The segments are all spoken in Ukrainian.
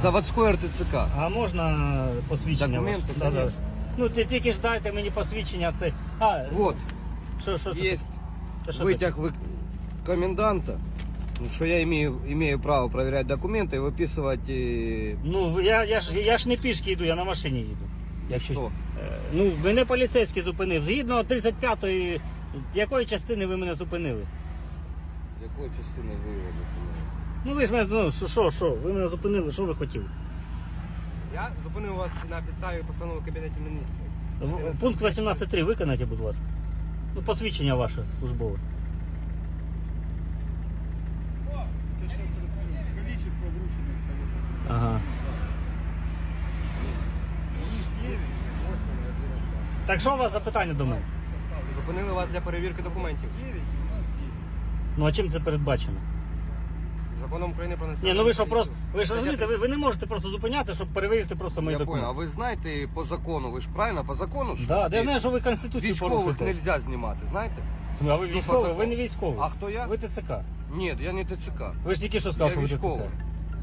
Заводской РТЦК. А можна посвідчення? Документи, ваше? Да, да. конечно. Ну ти тільки ж дайте мені посвідчення. Це. А, Вот, що, що це? есть Це що вытяг вы- коменданта, ну, что я имею, имею право проверять документы и выписывать э, Ну, ви- я, я, ж, я ж не пішки йду, я на машині їду. Якщо, Що? Е, Ну, мене поліцейський зупинив. Згідно 35-ї, якої частини ви мене зупинили? Якої частини виводу? Ну ви ж мене, ну, що, що, що, ви мене зупинили, що ви хотіли? Я зупинив вас на підставі постанови Кабінету міністрів. В- Пункт 18.3 виконайте, будь ласка. Ну, посвідчення ваше службове. Количество врученных. Ага. Так що у вас за питання до мене? Зупинили вас для перевірки документів. 9 у нас 10. Ну а чим це передбачено? Законом України про Ні, національну ну ви що поліцію. просто. Ви ж розумієте, ви, ви не можете просто зупиняти, щоб перевірити просто мої Я понял. А документи. ви знаєте по закону, ви ж правильно по закону? ж? Да, я знаю, що ви конституцію Військових порушуєте. нельзя знімати, знаєте? А ви військовий? Ви не військовий. А хто я? Ви ТЦК. Ні, я не ТЦК. Ви ж тільки що сказали, Я що ви військовий. ТЦК.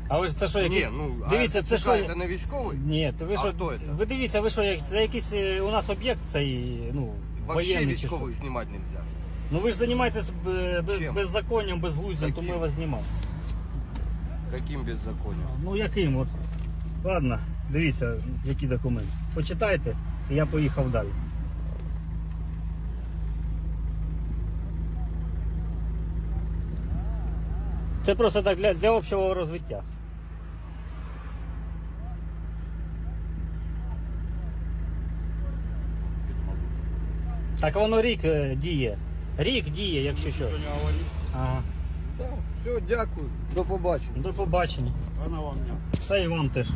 А ви ж це що, якісь... Ні, ну, Дивіться, а це ТЦК що... це не військовий? Ні, то ви А що... хто це? Ви дивіться, ви що, як- це якийсь е, у нас об'єкт цей, ну, Вообще воєнний чи що? військових знімати нельзя. Ну ви ж займаєтесь е, без, Чим? беззаконням, безглуздям, то Яким? ми вас знімаємо. Каким беззаконням? Ну яким от? Ладно, дивіться, які документи. Почитайте, і я поїхав далі. Це просто так для, для общого розвиття. Так воно рік е, діє. Рік діє, якщо що. Ага. Все, дякую. До побачення. До побачення. она вам. Та і вам теж.